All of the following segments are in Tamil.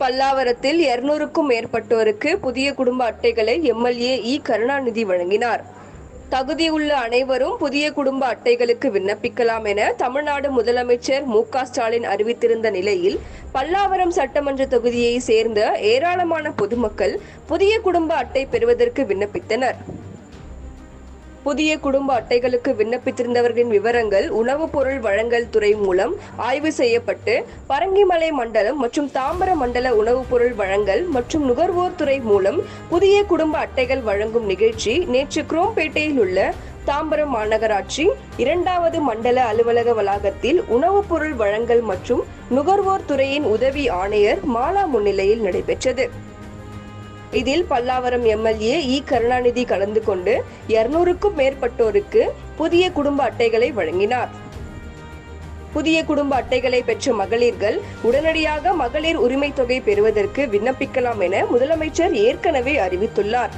பல்லாவரத்தில் இருநூறுக்கும் மேற்பட்டோருக்கு புதிய குடும்ப அட்டைகளை எம்எல்ஏ இ கருணாநிதி வழங்கினார். தகுதியுள்ள அனைவரும் புதிய குடும்ப அட்டைகளுக்கு விண்ணப்பிக்கலாம் என தமிழ்நாடு முதலமைச்சர் மு ஸ்டாலின் அறிவித்திருந்த நிலையில் பல்லாவரம் சட்டமன்ற தொகுதியை சேர்ந்த ஏராளமான பொதுமக்கள் புதிய குடும்ப அட்டை பெறுவதற்கு விண்ணப்பித்தனர். புதிய குடும்ப அட்டைகளுக்கு விண்ணப்பித்திருந்தவர்களின் விவரங்கள் உணவுப் பொருள் வழங்கல் துறை மூலம் ஆய்வு செய்யப்பட்டு பரங்கிமலை மண்டலம் மற்றும் தாம்பர மண்டல உணவுப் பொருள் வழங்கல் மற்றும் நுகர்வோர் துறை மூலம் புதிய குடும்ப அட்டைகள் வழங்கும் நிகழ்ச்சி நேற்று குரோம்பேட்டையில் உள்ள தாம்பரம் மாநகராட்சி இரண்டாவது மண்டல அலுவலக வளாகத்தில் உணவுப் பொருள் வழங்கல் மற்றும் நுகர்வோர் துறையின் உதவி ஆணையர் மாலா முன்னிலையில் நடைபெற்றது. இதில் பல்லாவரம் எம்எல்ஏ இ கருணாநிதி கலந்து கொண்டு இருநூறுக்கும் மேற்பட்டோருக்கு புதிய குடும்ப அட்டைகளை வழங்கினார். புதிய குடும்ப அட்டைகளை பெற்ற மகளிர்கள் உடனடியாக மகளிர் உரிமை தொகை பெறுவதற்கு விண்ணப்பிக்கலாம் என முதலமைச்சர் ஏற்கனவே அறிவித்துள்ளார்.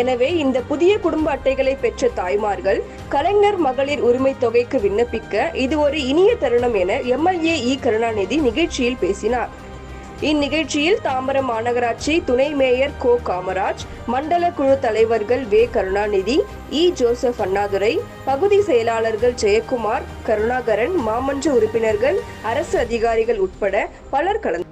எனவே இந்த புதிய குடும்ப அட்டைகளை பெற்ற தாய்மார்கள் கலைஞர் மகளிர் உரிமை தொகைக்கு விண்ணப்பிக்க இது ஒரு இனிய தருணம் என எம்எல்ஏ இ கருணாநிதி நிகழ்ச்சியில் பேசினார். இந்நிகழ்ச்சியில் தாம்பரம் மாநகராட்சி துணை மேயர் கோ காமராஜ் மண்டல குழு தலைவர்கள் வே கருணாநிதி இ ஜோசப் அண்ணாதுரை பகுதி செயலாளர்கள் ஜெயக்குமார் கருணாகரன் மாமன்ற உறுப்பினர்கள் அரசு அதிகாரிகள் உட்பட பலர் கலந்து